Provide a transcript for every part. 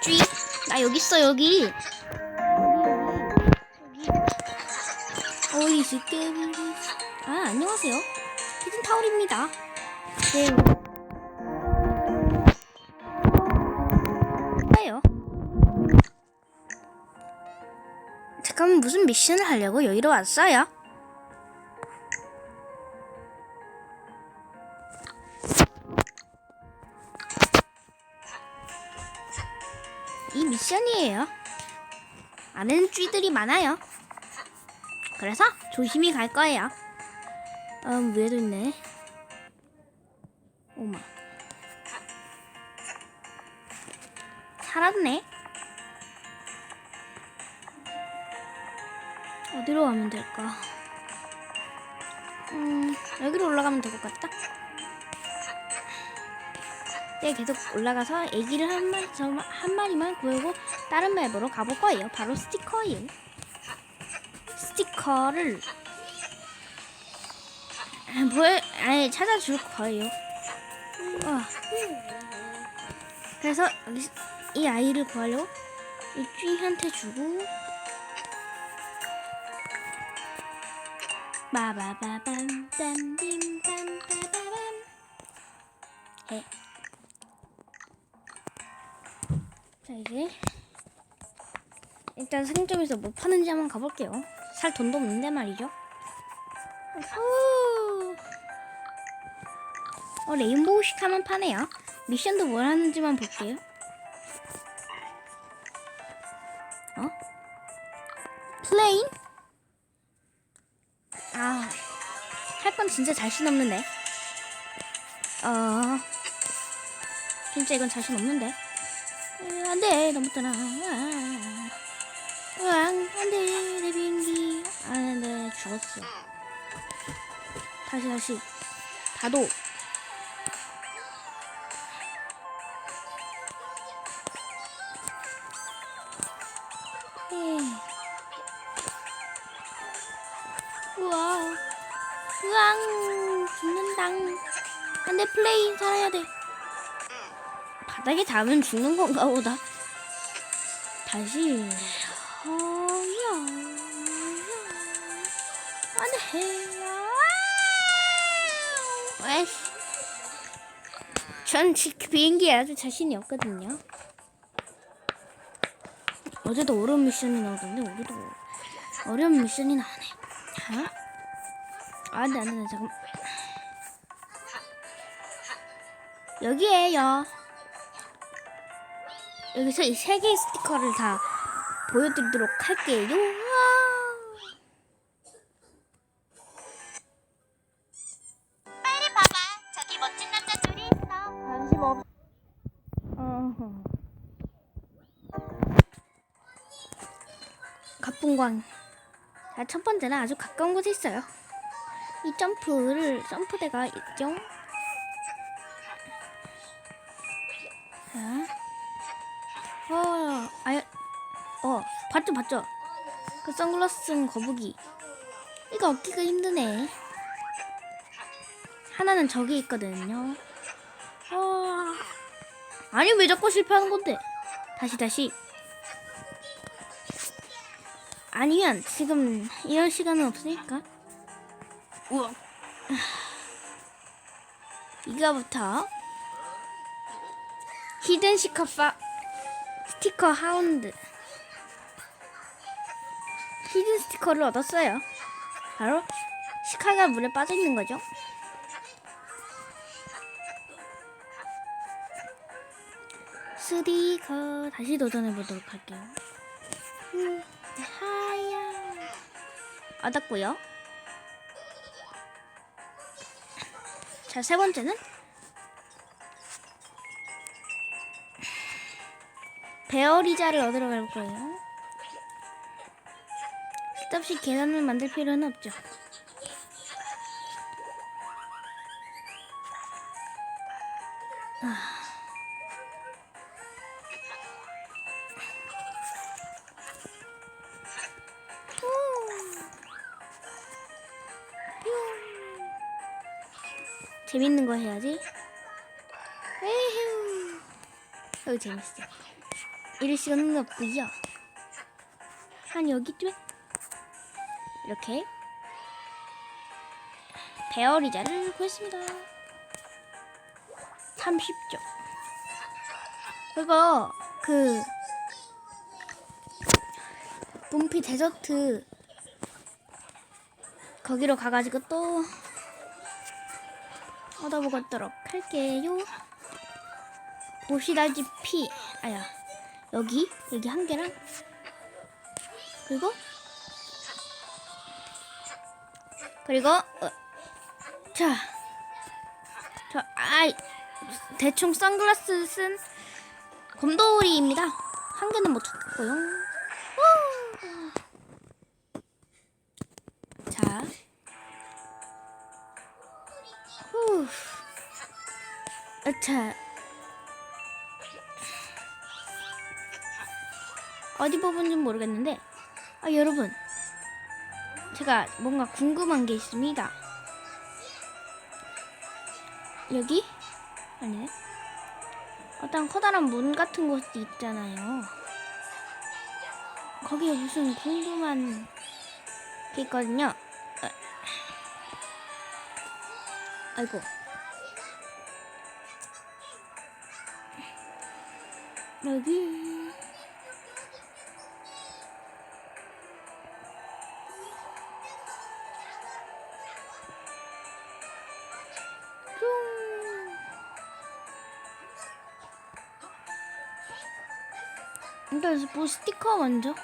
쥐. 나 여기 있어 여기. 어디 있을게? 아 안녕하세요. 히든 타월입니다. 네. 뭐예요? 잠깐만 무슨 미션을 하려고 여기로 왔어요? 이 미션이에요. 안에는 쥐들이 많아요. 그래서 조심히 갈 거예요. 음, 위에도 있네. 오마. 살았네. 어디로 가면 될까? 음, 여기로 올라가면 될 것 같다. 네, 계속 올라가서 애기를 한 마리, 저한 마리만 구하고 다른 맵으로 가볼 거예요. 바로 스티커예요. 스티커를 뭘 아니 찾아줄 거예요. 와. 그래서 이 아이를 구하려고 이 쥐한테 주고 바바바밤 빰빔 빰바바밤 해. 자 이제 일단 상점에서 뭐 파는지 한번 가볼게요. 살 돈도 없는데 말이죠. 후. 어 레인보우식 하면 파네요. 미션도 뭘 하는지만 볼게요. 어? 플레인? 아, 할 건 진짜 자신 없는데. 어, 진짜 이건 자신 없는데. 아, 안 돼, 너무 떠나. 아, 으앙, 안 돼, 내 비행기. 아, 네, 죽었어. 다시, 다시. 다도. 에이. 우와. 으앙, 죽는당. 안 돼, 플레인 살아야 돼. 바닥에 닿으면 죽는 건가 보다. 다시. 어야. 안 돼. 아! 전 지- 비행기에 아주 자신이 없거든요. 어제도 어려운 미션이 나오던데 오늘도 어려운 미션이 나오네. 자. 아, 안 돼, 안 돼, 안 돼, 잠깐. 여기에요. 여기서 이 세 개의 스티커를 다 보여드리도록 할게요. 빨리 봐봐. 저기 멋진 남자 둘이 있어. 관심 없. 어허. 갑분광. 자, 첫 번째는 아주 가까운 곳에 있어요. 이 점프를 점프대가 있죠. 봤죠. 그 선글라스 쓴 거북이. 이거 얻기가 힘드네. 하나는 저기 있거든요. 아, 아니 왜 자꾸 실패하는 건데? 다시 다시. 아니면 지금 이런 시간은 없으니까. 우와. 이거부터 히든 스티커 파 스티커 하운드 히든 스티커를 얻었어요. 바로 시카가 물에 빠져 있는 거죠. 스티커 다시 도전해 보도록 할게요. 음, 하야 얻었고요. 자, 세 번째는 베어리자를 얻으러 갈 거예요. 쓸데없이 계단을 만들 필요는 없죠. 재밌는 거 해야지. 에휴. 여기 재밌어. 이럴 시간은 없고요. 한 여기쯤에 이렇게 배어리자를 구했습니다. 30점. 그리고 그 문피 데저트 거기로 가가지고 또 얻어보도록 할게요. 보시다시피 피 아야 여기 여기 한 개랑 그리고 그리고 어, 자, 저 아이 대충 선글라스 쓴 곰돌이입니다. 한 개는 못 찾고요. 우! 자, 후, 자, 어디 부분인지 모르겠는데, 아 여러분, 제가 뭔가 궁금한 게 있습니다. 여기? 아니네. 어떤 커다란 문 같은 곳이 있잖아요. 거기에 무슨 궁금한 게 있거든요. 어. 아이고. 여기. 일단 뭐 스티커 먼저.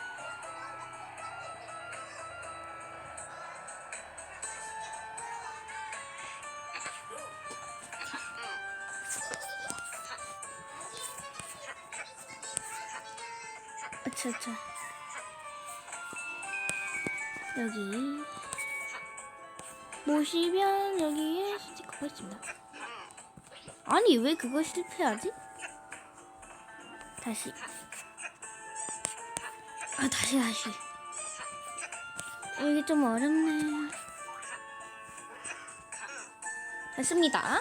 아차 아차. 여기 보시면 여기에 스티커가 있습니다. 아니 왜 그거 실패하지? 다시. 아 다시 다시. 이게 좀 어렵네. 됐습니다.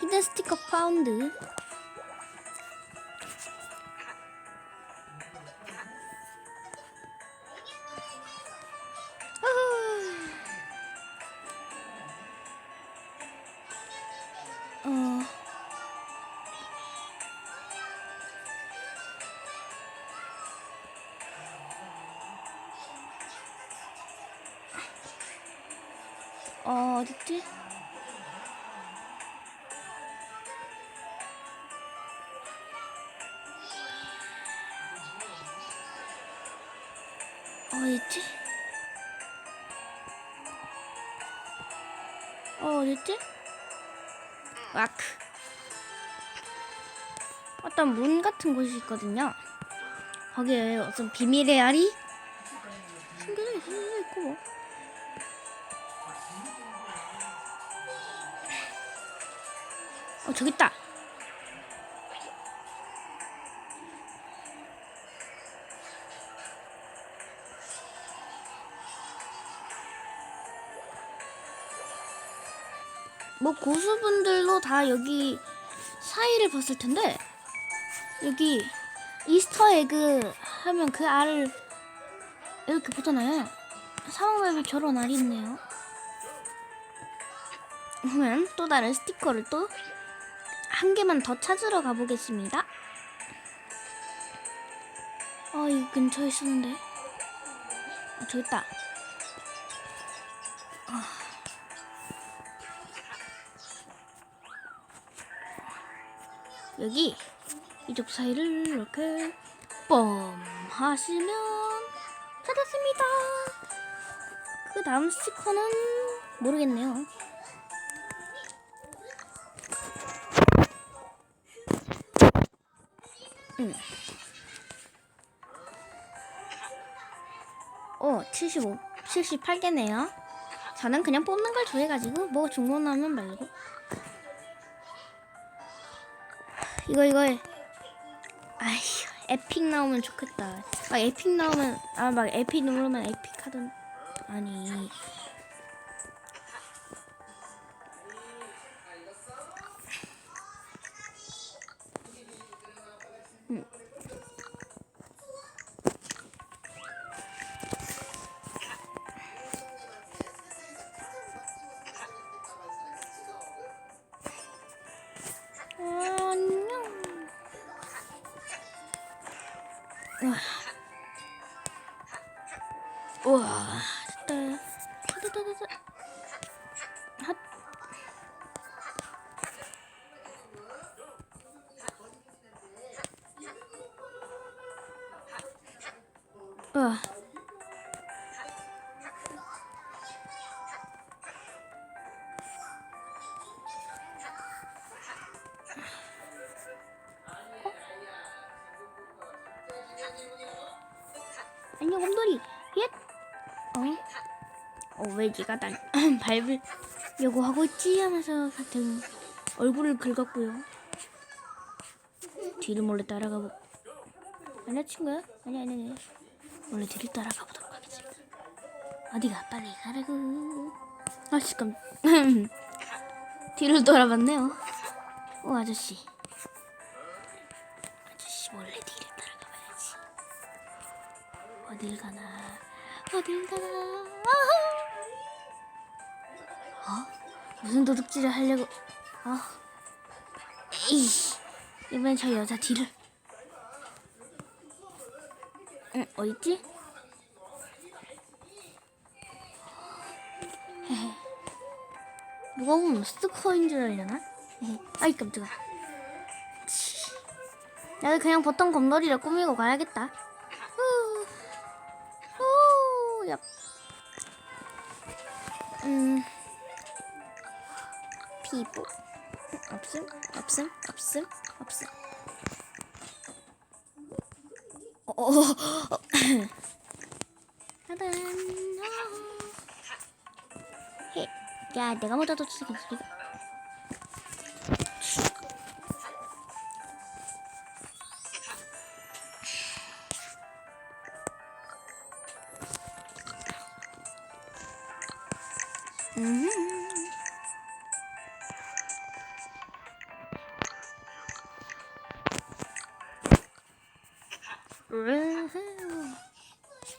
히든 스티커 파운드. 어, 어딨지? 어딨지? 어, 어딨지? 와크. 어떤 문 같은 곳이 있거든요. 거기에 어떤 비밀의 알이 숨겨져 있고 저기 있다. 뭐 고수분들도 다 여기 사이를 봤을 텐데 여기 이스터 에그 하면 그 알을 이렇게 보잖아요. 상호맵이 저런 알이 있네요. 그러면 또 다른 스티커를 또 한 개만 더 찾으러 가보겠습니다. 아, 이 근처에 있었는데. 아, 저기 있다. 아. 여기 이쪽 사이를 이렇게 뻥 하시면 찾았습니다. 그 다음 스티커는 모르겠네요. 응. 어, 75, 78개네요. 저는 그냥 뽑는 걸 좋아해가지고 뭐 중고나면 말고 이거 이거 아휴 에픽 나오면 좋겠다. 막 에픽 나오면 아 막 에픽 누르면 에픽 하던 아니 우와 왜 네가 날 밟으려고 하고 있지? 하면서 같은 얼굴을 긁었고요. 뒤를 몰래 따라가 보. 아니야 친구야? 아니 아니 아니. 원래 뒤를 따라가 보도록 하겠습니다. 어디가 빨리 가라고. 아 잠깐. 뒤를 돌아봤네요. 오 아저씨. 아저씨 몰래 뒤를 따라가 봐야지. 어딜 가나 어딜 가나 아하. 어? 무슨 도둑질을 하려고 아 에이 이번엔 저 여자 뒤를 응 어딨지? 누가 보면 스티커인 줄 알려나? 아이 깜짝아 치. 나도 그냥 보통 곰돌이를 꾸미고 가야겠다 후. 후, 얍. 음, 피부 없음, 없음, 없음, 없음. 어, 어, 어. 짜잔. 해. 야, 내가 먼저 도착했어.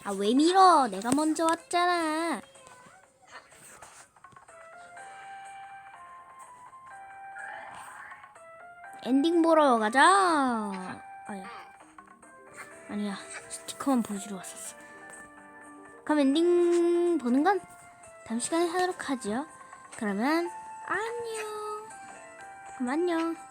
아, 왜 밀어? 내가 먼저 왔잖아. 엔딩 보러 가자. 아야. 아니야. 스티커만 보여주러 왔었어. 그럼 엔딩 보는 건 다음 시간에 하도록 하죠. 그러면 안녕. 그럼 안녕.